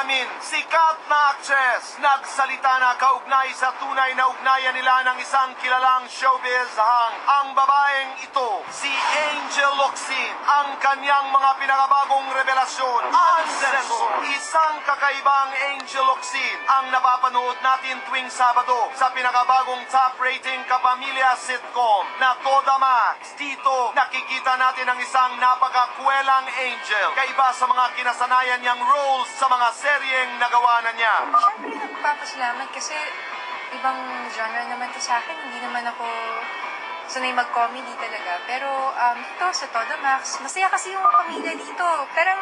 namin, sikat na actress, nagsalita na kaugnay sa tunay na ugnayan nila ng isang kilalang showbiz hang ang babaeng ito, si Angel Locsin, ang kanyang mga pinakabagong revelasyon, Uncensored. Isang kakaibang Angel Locsin ang napapanood natin tuwing Sabado sa pinakabagong top rating kapamilya sitcom na Toda Max. Dito, nakikita natin ang isang napakakwelang Angel, kaiba sa mga kinasanayan niyang roles sa mga seryeng nagawa na niya. Siyempre, nagpapasalamat kasi ibang genre naman to sa akin. Hindi naman ako sanay mag-comedy talaga. Pero um, ito, sa Todo Max, masaya kasi yung pamilya dito. Parang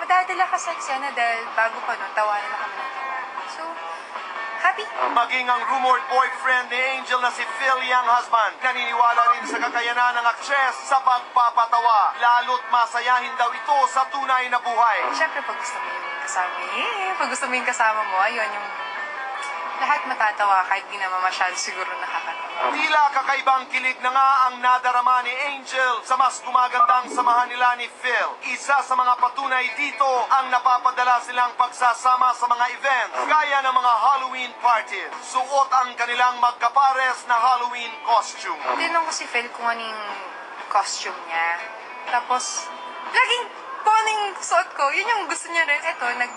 madadala ka sa eksena dahil bago pa nun, tawanan happy. Maging ang rumored boyfriend ni Angel na si Phil Yang husband, naniniwala rin sa kakayanan ng actress sa pagpapatawa. Lalo't masayahin daw ito sa tunay na buhay. Siyempre, pag gusto mo yung kasama, yeah, pag gusto mo yung kasama mo, ayun, yung lahat matatawa kahit di naman masyado siguro nakakatawa. Tila kakaibang kilig na nga ang nadarama ni Angel sa mas gumagandang samahan nila ni Phil. Isa sa mga patunay dito ang napapadala silang pagsasama sa mga events gaya ng mga Halloween parties. Suot ang kanilang magkapares na Halloween costume. Tinanong ko si Phil kung anong costume niya. Tapos, laging poning suot ko. Yun yung gusto niya rin. Eto, nag,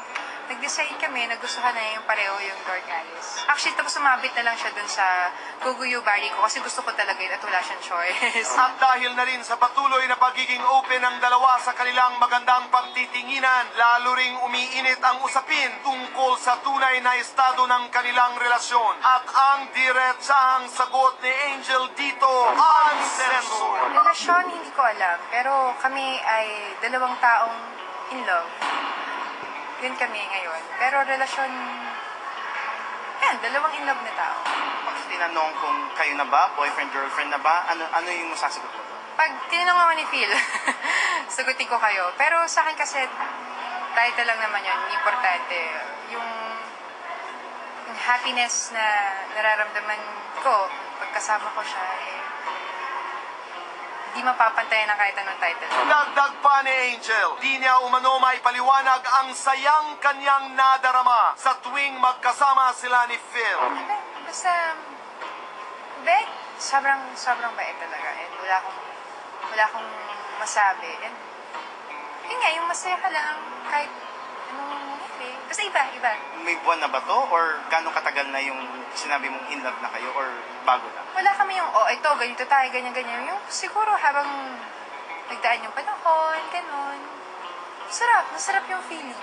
nag-design kami, nagustuhan na yung pareho yung Dark Alice. Actually, tapos sumabit na lang siya dun sa Guguyo Bari ko kasi gusto ko talaga yun at wala siyang choice. At dahil na rin sa patuloy na pagiging open ng dalawa sa kanilang magandang pagtitinginan, lalo ring umiinit ang usapin tungkol sa tunay na estado ng kanilang relasyon. At ang diretsahang sagot ni Angel dito, uncensored. Relasyon, hindi ko alam. Pero kami ay dalawang taong in love. Yun kami ngayon. Pero relasyon, yan, dalawang in love na tao. Pag tinanong kung kayo na ba, boyfriend, girlfriend na ba, ano ano yung masasagot mo? Pag tinanong ako ni Phil, sagutin ko kayo. Pero sa akin kasi, title lang naman yun, importante. Yung, yung happiness na nararamdaman ko pagkasama ko siya, eh, mapapantayan ng kahit anong title. Dagdag pa ni Angel, di niya umano maipaliwanag ang sayang kanyang nadarama sa tuwing magkasama sila ni Phil. Wala, Basta, bet, sobrang, sobrang bait talaga. And wala akong, wala akong masabi. And, yun nga, yung masaya ka lang kahit anong mangyari. Basta iba, iba. May buwan na ba to? Or gano'ng katagal na yung sinabi mong in love na kayo? Or bago lang? Wala kami yung, oh, ito, ganito tayo, ganyan, ganyan. Yung siguro habang nagdaan yung panahon, ganun. Sarap, masarap yung feeling.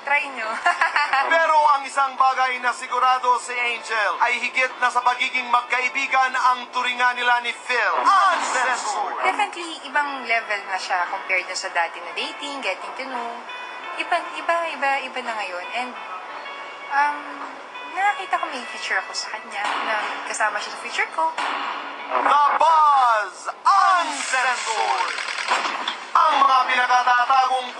Try nyo. Pero ang isang bagay na sigurado si Angel ay higit na sa pagiging magkaibigan ang turingan nila ni Phil. Uncensored! Definitely, ibang level na siya compared na sa dati na dating, getting to know. Iba, iba, iba, iba na ngayon. And, um, nakakita ko may future ako sa kanya, na kasama siya sa future ko. The Buzz Uncensored! Ang mga pinakatatagong